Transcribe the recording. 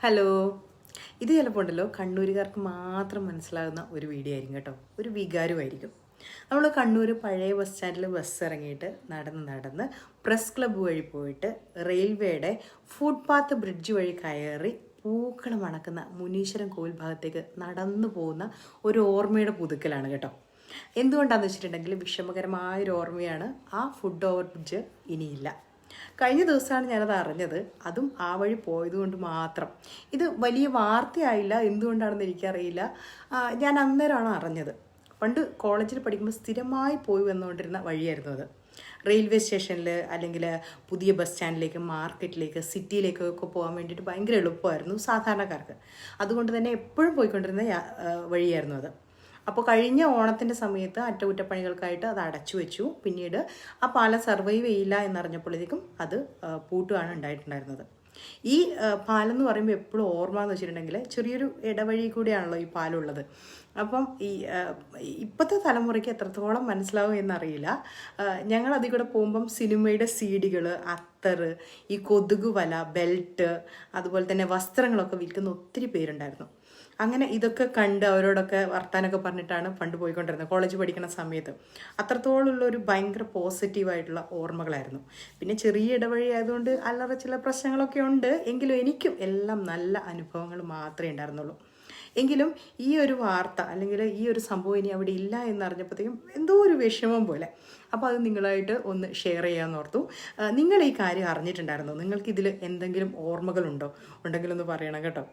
Hello. ഇത് ചിലപ്പോൾ ഉണ്ടല്ലോ കണ്ണൂരുകാർക്ക് മാത്രം മനസ്സിലാകുന്ന ഒരു വീഡിയോ ആയിരിക്കും കേട്ടോ. ഒരു വികാരമായിരിക്കും. നമ്മൾ കണ്ണൂർ പഴയ ബസ് സ്റ്റാൻഡിൽ ബസ് ഇറങ്ങിയിട്ട് നടന്ന് നടന്ന് പ്രസ് ക്ലബ്ബ് വഴി പോയിട്ട് റെയിൽവേയുടെ ഫുട്പാത്ത് ബ്രിഡ്ജ് വഴി കയറി പൂക്കൾ മണക്കുന്ന മുനീശ്വരം കോവിൽ ഭാഗത്തേക്ക് നടന്നു പോകുന്ന ഒരു ഓർമ്മയുടെ പുതുക്കലാണ് കേട്ടോ. എന്തുകൊണ്ടാണെന്ന് വെച്ചിട്ടുണ്ടെങ്കിൽ വിഷമകരമായൊരു ഓർമ്മയാണ് ആ ഫുഡ് ഓവർ ബ്രിഡ്ജ് ഇനിയില്ല. കഴിഞ്ഞ ദിവസമാണ് ഞാനത് അറിഞ്ഞത്. അതും ആ വഴി പോയതുകൊണ്ട് മാത്രം. ഇത് വലിയ വാർത്തയായില്ല. എന്തുകൊണ്ടാണെന്ന് എനിക്കറിയില്ല. ഞാൻ അന്നേരമാണ് അറിഞ്ഞത്. പണ്ട് കോളേജിൽ പഠിക്കുമ്പോൾ സ്ഥിരമായി പോയി വന്നുകൊണ്ടിരുന്ന വഴിയായിരുന്നു അത്. റെയിൽവേ സ്റ്റേഷനിൽ അല്ലെങ്കിൽ പുതിയ ബസ് സ്റ്റാൻഡിലേക്ക് മാർക്കറ്റിലേക്ക് സിറ്റിയിലേക്കൊക്കെ പോകാൻ വേണ്ടിയിട്ട് ഭയങ്കര എളുപ്പമായിരുന്നു സാധാരണക്കാർക്ക്. അതുകൊണ്ട് തന്നെ എപ്പോഴും പോയിക്കൊണ്ടിരുന്ന വഴിയായിരുന്നു അത്. അപ്പോൾ കഴിഞ്ഞ ഓണത്തിന്റെ സമയത്ത് അറ്റകുറ്റപ്പണികൾക്കായിട്ട് അത് അടച്ചു വെച്ചു. പിന്നീട് ആ പാലം സർവൈവ് ചെയ്യില്ല എന്നറിഞ്ഞപ്പോഴത്തേക്കും അത് പൂട്ടുകയാണ് ഉണ്ടായിട്ടുണ്ടായിരുന്നത്. ഈ പാലം എന്ന് പറയുമ്പോൾ എപ്പോഴും ഓർമ്മ എന്ന് വെച്ചിട്ടുണ്ടെങ്കിൽ ചെറിയൊരു ഇടവഴി കൂടിയാണല്ലോ ഈ പാലുള്ളത്. അപ്പം ഈ ഇപ്പോഴത്തെ തലമുറയ്ക്ക് എത്രത്തോളം മനസ്സിലാവും എന്നറിയില്ല. ഞങ്ങൾ അതിൽ കൂടെ പോകുമ്പം സിനിമയുടെ സീഡികൾ അത്തർ ഈ കൊതുക് വല ബെൽറ്റ് അതുപോലെ തന്നെ വസ്ത്രങ്ങളൊക്കെ വിൽക്കുന്ന ഒത്തിരി പേരുണ്ടായിരുന്നു. അങ്ങനെ ഇതൊക്കെ കണ്ട് അവരോടൊക്കെ വർത്താനൊക്കെ പറഞ്ഞിട്ടാണ് പണ്ട് പോയിക്കൊണ്ടിരുന്നത്. കോളേജ് പഠിക്കുന്ന സമയത്ത്. അത്രത്തോളമുള്ള ഒരു ഭയങ്കര പോസിറ്റീവായിട്ടുള്ള ഓർമ്മകളായിരുന്നു. പിന്നെ ചെറിയ ഇടവഴി ആയതുകൊണ്ട് അല്ലറ ചില പ്രശ്നങ്ങളൊക്കെ ഉണ്ട്. എങ്കിലും എനിക്കും എല്ലാം നല്ല അനുഭവങ്ങൾ മാത്രമേ ഉണ്ടായിരുന്നുള്ളൂ. എങ്കിലും ഈ ഒരു വാർത്ത അല്ലെങ്കിൽ ഈ ഒരു സംഭവം ഇനി അവിടെ ഇല്ല എന്നറിഞ്ഞപ്പോഴത്തേക്കും എന്തോ ഒരു വിഷമം പോലെ. അപ്പോൾ അത് നിങ്ങളായിട്ട് ഒന്ന് ഷെയർ ചെയ്യാമെന്ന് ഓർത്തു. നിങ്ങൾ ഈ കാര്യം അറിഞ്ഞിട്ടുണ്ടായിരുന്നോ? നിങ്ങൾക്ക് ഇതിൽ എന്തെങ്കിലും ഓർമ്മകളുണ്ടോ? ഉണ്ടെങ്കിലൊന്ന് പറയണം കേട്ടോ.